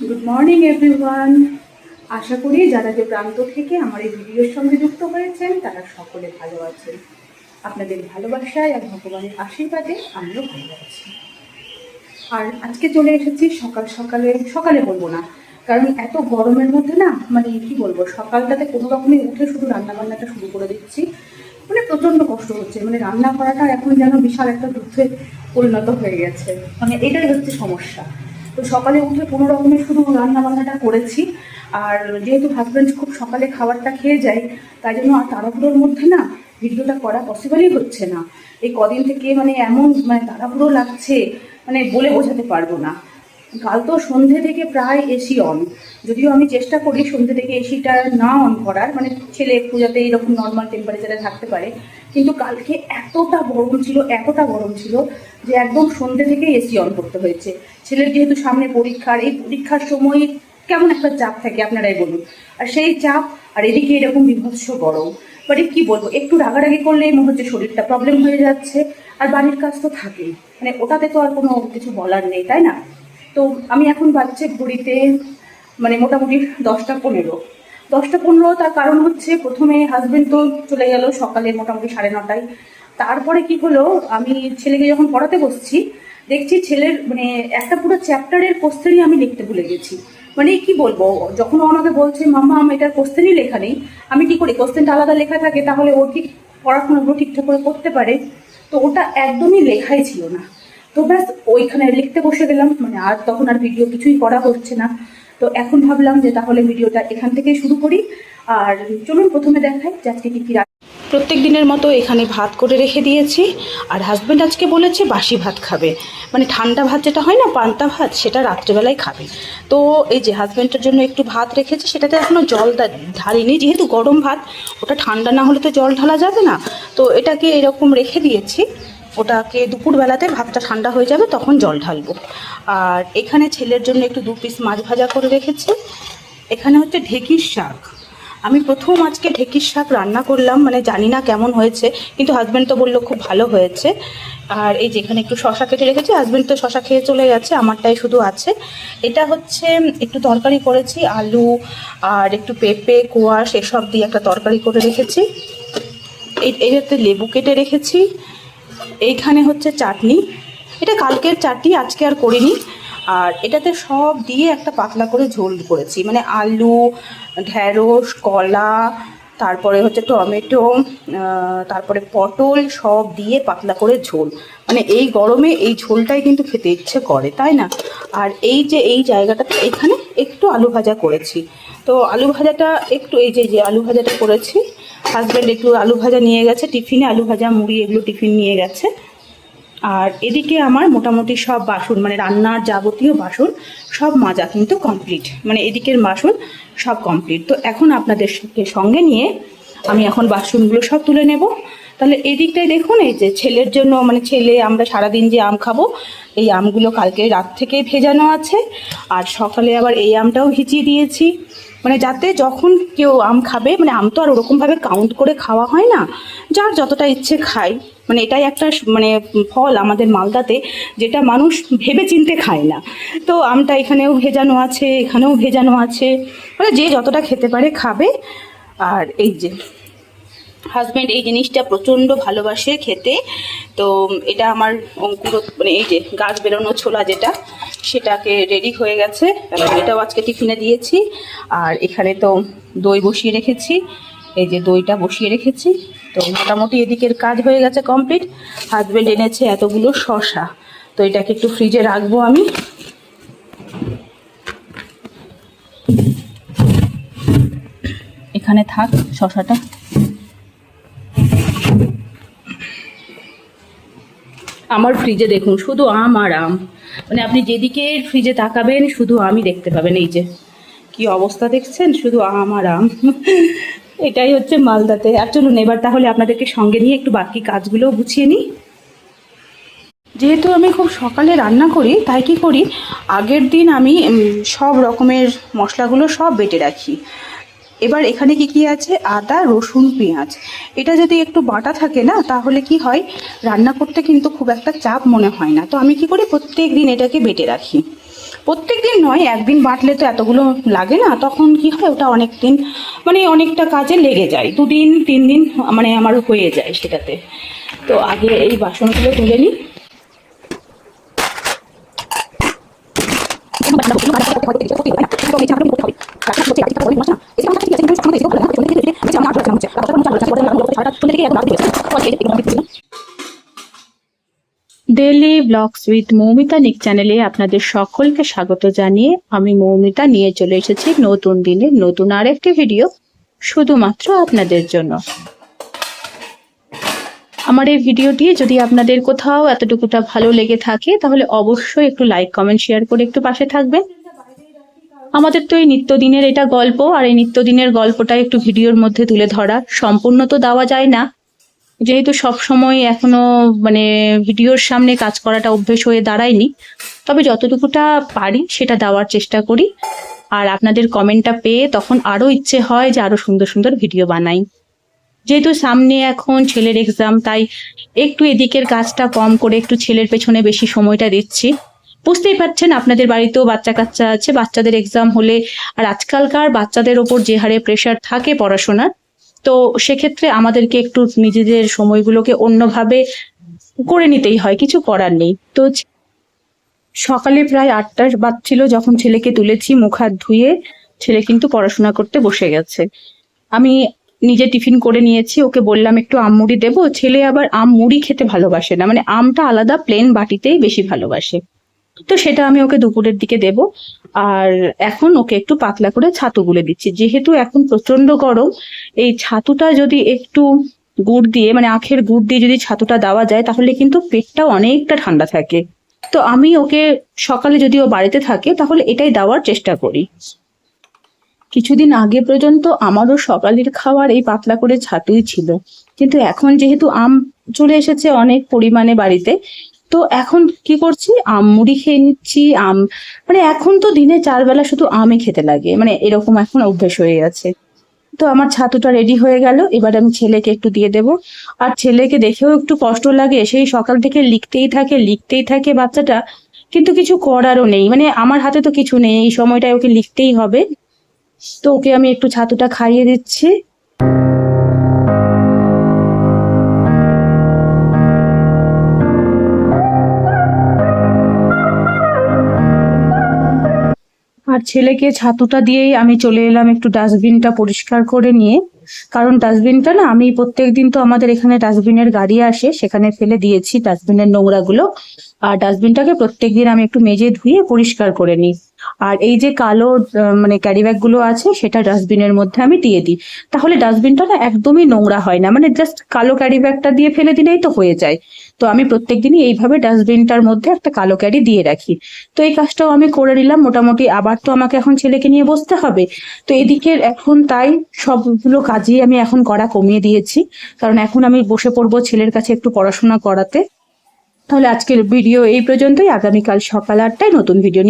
Good morning everyone আশা করি যারা যে প্রান্ত থেকে আমার এই ভিডিওর সঙ্গে যুক্ত হয়েছেন, তারা সকলে ভালো আছেন। আপনাদের ভালোবাসায় আর ভগবানের আশীর্বাদে আমিও ভালো আছি। আর আজকে চলে এসেছি সকাল সকালে সকালে বলব না, কারণ এত গরমের মধ্যে না মানে কি বলব, সকালটাতে কোনো রকমে উঠে শুধু রান্না বান্নাটা শুরু করে দিচ্ছি। মানে প্রচণ্ড কষ্ট হচ্ছে মানে রান্না করাটা এখন যেন বিশাল একটা যুদ্ধে পরিণত হয়ে গেছে। মানে এটাই হচ্ছে সমস্যা। তো সকালে উঠে কোনো রকমের শুধু রান্না বান্নাটা করেছি। আর যেহেতু হাজব্যান্ড খুব সকালে খাবারটা খেয়ে যায়, তাই জন্য আর তাড়াহুড়োর মধ্যে না ভিডিওটা করা পসিবলই হচ্ছে না। এই কদিন থেকে মানে এমন মানে তাড়াহুড়ো লাগছে মানে বলে বোঝাতে পারব না। কাল তো সন্ধে থেকে প্রায় এসি অন যদিও আমি চেষ্টা করি সন্ধে থেকে এসিটা না অন করার মানে ছেলে একটু যাতে এরকম নর্মাল টেম্পারেচারে থাকতে পারে। কিন্তু কালকে এতটা গরম ছিল, এতটা গরম ছিল যে একদম সন্ধে থেকে এসি অন করতে হয়েছে। ছেলের যেহেতু সামনে পরীক্ষার, এই পরীক্ষার সময় কেমন একটা চাপ থাকে আপনারাই বলুন। আর সেই চাপ, আর এদিকে এরকম বিভৎস গরম। বাট কি বলব, একটু রাগারাগি করলেই মনে হচ্ছে শরীরটা প্রবলেম হয়ে যাচ্ছে। আর বাড়ির কাজ তো থাকেই। মানে ওটাতে তো আর কোনো কিছু বলার নেই, তাই না? তো আমি এখন বাচ্চে ঘড়িতে মানে মোটামুটি দশটা পনেরো। দশটা পনেরো, তার কারণ হচ্ছে প্রথমে হাজবেন্ড তো চলে গেল সকালে মোটামুটি সাড়ে নটায়। তারপরে কি হলো, আমি ছেলেকে যখন পড়াতে বসছি, দেখছি ছেলের মানে একটা পুরো চ্যাপ্টারের কোশ্চেনই আমি লিখতে ভুলে গেছি। মানে কি বলব, যখন আমাকে বলছে, মাম্মা আমি এটার কোশ্চেনই লেখা নেই। আমি কি করি, কোশ্চেনটা আলাদা লেখা থাকে, তাহলে ও ঠিক পড়াশোনাগুলো ঠিকঠাক করে করতে পারে? তো ওটা একদমই লেখাই ছিল না। তো ব্যাস, ওইখানে লিখতে বসে গেলাম মানে আর তখন আর ভিডিও কিছুই করা হচ্ছে না। তো এখন ভাবলাম যে তাহলে ভিডিওটা এখান থেকেই শুরু করি। আর চলুন প্রথমে দেখাই যে আজকে কী কী প্রত্যেক দিনের মতো এখানে ভাত করে রেখে দিয়েছি। আর হাজব্যান্ড আজকে বলেছে বাসি ভাত খাবে। মানে ঠান্ডা ভাত যেটা হয় না, পান্তা ভাত, সেটা রাত্রেবেলায় খাবে। তো এই যে হাজব্যান্ডের জন্য একটু ভাত রেখেছি, সেটাতে এখনও জল ঢালিনি। যেহেতু গরম ভাত, ওটা ঠান্ডা না হলে তো জল ঢালা যাবে না। তো এটাকে এরকম রেখে দিয়েছি। ওটাকে দুপুরবেলাতে ভাতটা ঠান্ডা হয়ে যাবে, তখন জল ঢালবো। আর এখানে ছেলের জন্য একটু দু পিস মাছ ভাজা করে রেখেছি। এখানে হচ্ছে ঢেঁকির শাক। আমি প্রথম আজকে ঢেঁকির শাক রান্না করলাম মানে জানি না কেমন হয়েছে, কিন্তু হাজব্যান্ড তো বলল খুব ভালো হয়েছে। আর এই যেখানে একটু শশা কেটে রেখেছি হাজব্যান্ড তো শশা খেয়ে চলে গেছে, আমারটাই শুধু আছে। এটা হচ্ছে একটু তরকারি করেছি, আলু আর একটু পেঁপে, কোয়াশ, এসব দিয়ে একটা তরকারি করে রেখেছি। এই এটাতে লেবু কেটে রেখেছি। এইখানে হচ্ছে চাটনি। এটা কালকের চাটনি, আজকে আর করিনি। আর এটাতে সব দিয়ে একটা পাতলা করে ঝোল করেছি। মানে আলু, ঢ্যাঁড়স, কলা, তারপরে হচ্ছে টমেটো তারপরে পটল সব দিয়ে পাতলা করে ঝোল। মানে এই গরমে এই ঝোলটাই কিন্তু খেতে ইচ্ছে করে, তাই না? আর এই যে এই জায়গাটাতে এখানে একটু আলু ভাজা করেছি। তো আলু ভাজাটা একটু, এই যে যে আলু ভাজাটা করেছি হাজব্যান্ড একটু আলু ভাজা নিয়ে গেছে, টিফিনে আলু ভাজা, মুড়ি এগুলো টিফিন নিয়ে গেছে। আর এদিকে আমার মোটামুটি সব বাসন মানে রান্নার যাবতীয় বাসন, সব মাজা কিন্তু কমপ্লিট মানে এদিকের বাসন সব কমপ্লিট তো এখন আপনাদের সঙ্গে- নিয়ে আমি এখন বাসনগুলো সব তুলে নেব। তাহলে এদিকটায় দেখুন, এই যে ছেলের জন্য মানে ছেলে, আমরা সারাদিন যে আম খাব, এই আমগুলো কালকে রাত থেকেই ভেজানো আছে। আর সকালে আবার এই আমটাও ভিজিয়ে দিয়েছি। মানে যাতে যখন কেউ আম খাবে মানে আম তো আর ওরকমভাবে কাউন্ট করে খাওয়া হয় না, যার যতটা ইচ্ছে খায়। মানে এটাই একটা মানে ফল আমাদের মালদাতে, যেটা মানুষ ভেবে চিনতে খায় না। তো আমটা এখানেও ভেজানো আছে, এখানেও ভেজানো আছে। মানে যে যতটা খেতে পারে খাবে। আর এই যে হাজব্যান্ড এই জিনিসটা প্রচণ্ড ভালোবাসে খেতে। তো এটা আমার অঙ্কুর মানে এই যে গাছ বেরোনো ছোলা যেটা, সেটাকে রেডি হয়ে গেছে। এটাও আজকে টিফিনে দিয়েছি। আর এখানে তো দই বসিয়ে রেখেছি। এই যে দইটা বসিয়ে রেখেছি। তো মোটামুটি এদিকের কাজ হয়ে গেছে কমপ্লিট হাজব্যান্ড এনেছে এতগুলো শশা তো এটাকে একটু ফ্রিজে রাখব আমি। এখানে থাক শশাটা আমার ফ্রিজে দেখুন, শুধু আম আর আম। মানে আপনি যেদিকে ফ্রিজে তাকাবেন, শুধু আমই দেখতে পাবেন, এই যে। কি অবস্থা দেখছেন? শুধু আম আর আম। এটাই হচ্ছে মালদাতে। আর চলুন, এবার তাহলে আপনাদেরকে সঙ্গে নিয়ে একটু বাকি কাজগুলোও গুছিয়ে নিই। যেহেতু আমি খুব সকালে রান্না করি, তাই কি করি? আগের দিন আমি সব রকমের মশলাগুলো সব বেটে রাখি। এবার এখানে কি কি আছে? আদা, রসুন, পেঁয়াজ। এটা যদি একটু বাটা থাকে না, তাহলে কি হয়? রান্না করতে কিন্তু খুব একটা চাপ মনে হয় না। তো আমি কি করি? প্রত্যেক দিন এটাকে বেটে রাখি। প্রত্যেক দিন নয়, একদিন বাটলে তো এতগুলো লাগে না, তখন কি হয়? ওটা অনেক দিন মানে অনেকটা কাজে লেগে যায়। দুদিন, তিন দিন মানে আমার হয়ে যায় সেটাতে। তো আগে এই বাসনগুলো তুলে নিই। ডেলি ব্লগস উইথ মৌমিতা নিক চ্যানেলে আপনাদের সকলকে স্বাগত জানিয়ে আমি মৌমিতা নিয়ে চলে এসেছি নতুন দিনের নতুন আর একটি ভিডিও শুধুমাত্র আপনাদের জন্য। আমার এই ভিডিওটি যদি আপনাদের কোথাও এতটুকুটা ভালো লেগে থাকে, তাহলে অবশ্যই একটু লাইক, কমেন্ট, শেয়ার করে একটু পাশে থাকবেন। আমাদের তো এই নিত্যদিনের এটা গল্প, আর এই নিত্যদিনের গল্পটা একটু ভিডিওর মধ্যে তুলে ধরা সম্পূর্ণ তো দেওয়া যায় না। যেহেতু সব সময় এখনও মানে ভিডিওর সামনে কাজ করাটা অভ্যেস হয়ে দাঁড়ায়নি, তবে যতটুকুটা পারি সেটা দেওয়ার চেষ্টা করি। আর আপনাদের কমেন্টটা পেয়ে তখন আরও ইচ্ছে হয় যে আরও সুন্দর সুন্দর ভিডিও বানাই। যেহেতু সামনে এখন ছেলের এক্সাম তাই একটু এদিকের কাজটা কম করে একটু ছেলের পেছনে বেশি সময়টা দিচ্ছি। বুঝতেই পারছেন, আপনাদের বাড়িতেও বাচ্চা কাচ্চা আছে, বাচ্চাদের এক্সাম হলে আর আজকালকার বাচ্চাদের ওপর যে হারে প্রেশার থাকে পড়াশোনার তো সেক্ষেত্রে আমাদেরকে একটু নিজেদের সময়গুলোকে অন্যভাবে করে নিতেই হয়, কিছু করার নেই। তো সকালে প্রায় আটটা বাজছিল যখন ছেলেকে তুলেছি, মুখ হাত ধুয়ে ছেলে কিন্তু পড়াশোনা করতে বসে গেছে। আমি নিজে টিফিন করে নিয়েছি, ওকে বললাম, একটু আম মুড়ি দেবো। ছেলে আবার আম মুড়ি খেতে ভালোবাসে না মানে আমটা আলাদা, প্লেন বাটিতেই বেশি ভালোবাসে। তো সেটা আমি ওকে দুপুরের দিকে দেব। আর এখন ওকে একটু পাতলা করে ছাতু গুলে দিচ্ছি। যেহেতু এখন প্রচণ্ড গরম, এই ছাতুটা যদি একটু গুড় দিয়ে মানে আখের গুড় দিয়ে যদি ছাতুটা দেওয়া যায়, তাহলে কিন্তু পেটটা অনেকটা ঠান্ডা থাকে। তো আমি ওকে সকালে যদি ও বাড়িতে থাকে, তাহলে এটাই দেওয়ার চেষ্টা করি। কিছুদিন আগে পর্যন্ত আমারও সকালের খাবার এই পাতলা করে ছাতুই ছিল। কিন্তু এখন যেহেতু আম চলে এসেছে অনেক পরিমাণে বাড়িতে তো এখন কি করছি? আম মুড়ি খেয়ে নিচ্ছি, আম মানে এখন তো দিনে চার বেলা শুধু আমই খেতে লাগে মানে এরকম এখন অভ্যেস হয়ে গেছে। তো আমার ছাতুটা রেডি হয়ে গেল, এবার আমি ছেলেকে একটু দিয়ে দেব। আর ছেলেকে দেখেও একটু কষ্ট লাগে, সেই সকাল থেকে লিখতেই থাকে লিখতেই থাকে বাচ্চাটা, কিন্তু কিছু করারও নেই মানে আমার হাতে তো কিছু নেই, এই সময়টায় ওকে লিখতেই হবে। তো ওকে আমি একটু ছাতুটা খাইয়ে দিচ্ছি। আর ছেলেকে ছাতুটা দিয়েই আমি চলে এলাম একটু ডাস্টবিনটা পরিষ্কার করে নিয়ে। কারণ ডাস্টবিনটা না, আমি প্রত্যেক দিন তো আমাদের এখানে ডাস্টবিনের গাড়ি আসে, সেখানে ফেলে দিয়েছি ডাস্টবিনের নোংরাগুলো। আর ডাস্টবিনটাকে প্রত্যেক দিন আমি একটু মেজে ধুয়ে পরিষ্কার করে নিই। আর এই যে কালো মানে ক্যারি ব্যাগগুলো আছে, সেটা ডাস্টবিনের মধ্যে আমি দিয়ে দিই। তাহলে ডাস্টবিনটা না একদমই নোংরা হয় না মানে জাস্ট কালো ক্যারি ব্যাগটা দিয়ে ফেলে দিলেই তো হয়ে যায়। তো আমি প্রত্যেক দিনই এইভাবে ডাস্টবিনটার মধ্যে একটা কালো ক্যারি দিয়ে রাখি। তো এই কাজটাও আমি করে নিলাম, মোটামুটি আবার তো আমাকে এখন ছেলেকে নিয়ে বসতে হবে। তো এদিকে এখন তাই সবগুলো কাজই আমি এখন করা কমিয়ে দিয়েছি। কারণ এখন আমি বসে পড়ব ছেলের কাছে একটু পড়াশোনা করাতে। তাহলে আজকের ভিডিও এই পর্যন্তই। আগামীকাল সকাল আটটায় নতুন ভিডিও নিয়ে